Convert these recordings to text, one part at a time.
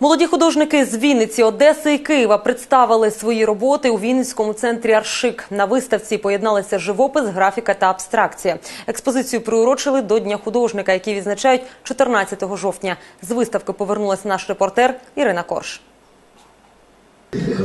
Молоді художники з Вінниці, Одеси і Києва представили свої роботи у Вінницькому центрі Аршик. На виставці поєдналися живопис, графіка та абстракція. Експозицію приурочили до Дня художника, який відзначають 14 жовтня. З виставки повернулася наш репортер Ірина Корж.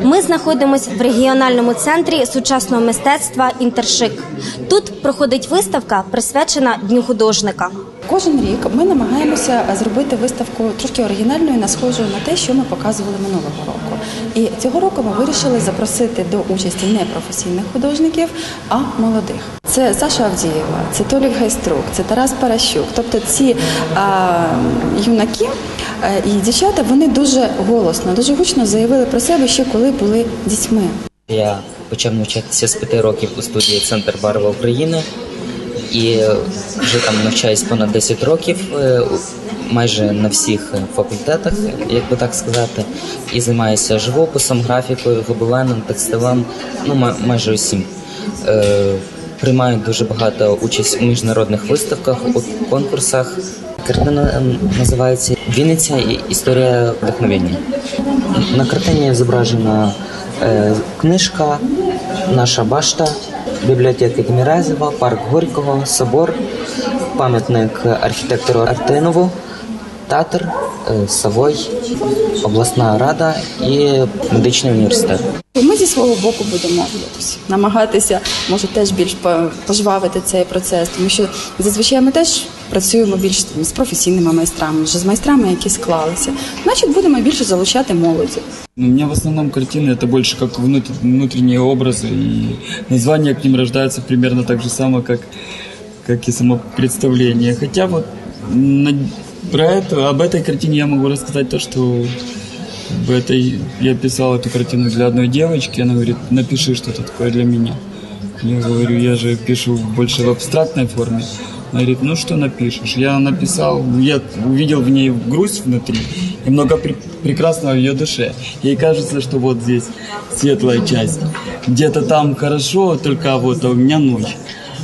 Ми знаходимося в регіональному центрі сучасного мистецтва Інтершик. Тут проходить виставка, присвячена Дню художника. Кожен рік ми намагаємося зробити виставку трошки оригінальною, не схожою на те, що ми показували минулого року. І цього року ми вирішили запросити до участі не професійних художників, а молодих. Це Саша Авдієва, це Толік Гайструк, це Тарас Паращук. Тобто ці а, юнаки і дівчата вони дуже голосно, дуже гучно заявили про себе ще коли були дітьми. Я почав навчатися з п'яти років у студії Центр Барва України і вже там навчаюсь понад 10 років, е, майже на всіх факультетах, як би так сказати, і займаюся живописом, графікою, гобеленом, текстилем, ну май- майже усім. Е, Приймаю дуже багато участь у міжнародних виставках, у конкурсах. Картина називається Вінниця історія вдохновення. На картині зображена е, книжка, наша башта, бібліотека Тимірязева, парк Горького, собор, пам'ятник архітектору Артинову, театр, е, Савой, обласна рада і медичний університет. Ми зі свого боку будемо намагатися, може, теж більш пожвавити цей процес, тому що зазвичай ми теж працюємо більш з професійними майстрами, вже з майстрами, які склалися. Значить, будемо більше залучати молоді. Ну, У меня в основном картины это больше как внут- внутренние образы, и названия к ним рождаются примерно так же само, как, как и само представление. Хотя вот на- про это, об этой картине я могу рассказать то, что в этой, я писал эту картину для одной девочки, она говорит, напиши что-то такое для меня. Я говорю, я же пишу больше в абстрактной форме. Она говорит, ну что напишешь? Я написал, я увидел в ней грусть внутри и много пр- прекрасного в ее душе. Ей кажется, что вот здесь светлая часть. Где-то там хорошо, только вот а у меня ночь.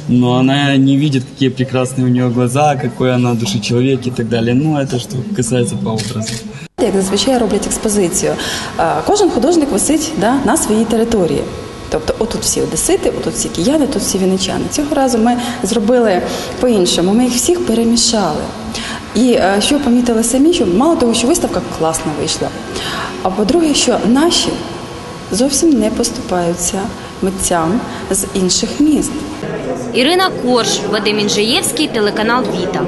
Но она не видит, какие прекрасные у нее глаза, какой она души человек и так далее. Ну, это что касается по образу. Як зазвичай роблять експозицію, е, кожен художник висить да, на своїй території. Тобто, отут всі одесити, отут всі кияни, тут всі вінничани. Цього разу ми зробили по-іншому. Ми їх всіх перемішали. І е, що помітили самі, що мало того, що виставка класно вийшла. А по-друге, що наші зовсім не поступаються митцям з інших міст. Ірина Корж, Вадим Інжиєвський, телеканал Віта.